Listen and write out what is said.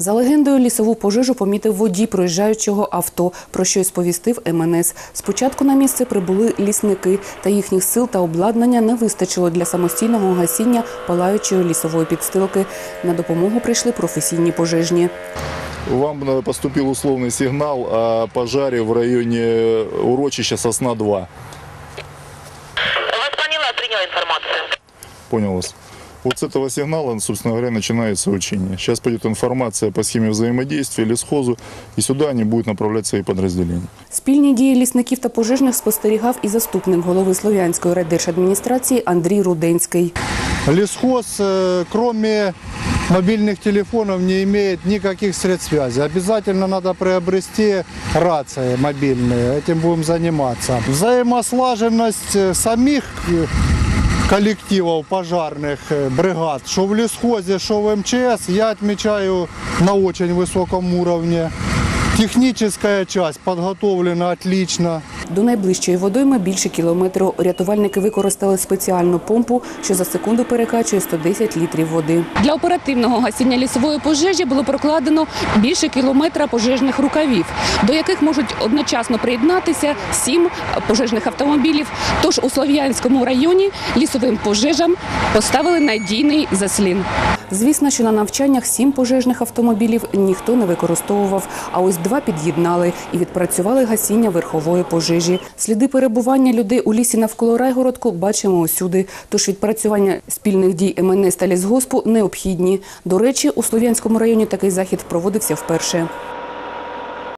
За легендою, лісову пожежу помітив водій проїжджаючого авто, про що й сповістив МНС. Спочатку на місце прибули лісники, та їхніх сил та обладнання не вистачило для самостійного гасіння палаючої лісової підстилки. На допомогу прийшли професійні пожежні. Вам поступил условный сигнал о пожаре в районе урочища Сосна-2. Вас поняла, приняла информацию. Понял вас. Вот с этого сигнала, собственно говоря, начинается учение. Сейчас пойдет информация по схеме взаимодействия, лесхозу, и сюда они будут направлять свои подразделения. Спільні дії лісників та пожежних спостерігав і заступник голови Слов'янської райдержадміністрації Андрій Руденський. Лесхоз, э, кроме мобильных телефонов, не имеет никаких средств связи. Обязательно надо приобрести рации мобильные. Этим будем заниматься. Взаимослаженность э, самих э, коллективов пожарных э, бригад, что в лесхозе, что в МЧС, я отмечаю на очень высоком уровне. Техническая часть подготовлена отлично. До найближчої водойми більше кілометру. Рятувальники використали спеціальну помпу, що за секунду перекачує 110 літрів води. Для оперативного гасіння лісової пожежі було прокладено більше кілометра пожежних рукавів, до яких можуть одночасно приєднатися сім пожежних автомобілів. Тож у Слов'янському районі лісовим пожежам поставили надійний заслін. Звісно, що на навчаннях сім пожежних автомобілів ніхто не використовував, а ось два під'єднали і відпрацювали гасіння верхової пожежі. Сліди перебування людей у лісі навколо Райгородку бачимо усюди. Тож відпрацювання спільних дій МНС та лісгоспу необхідні. До речі, у Слов'янському районі такий захід проводився вперше.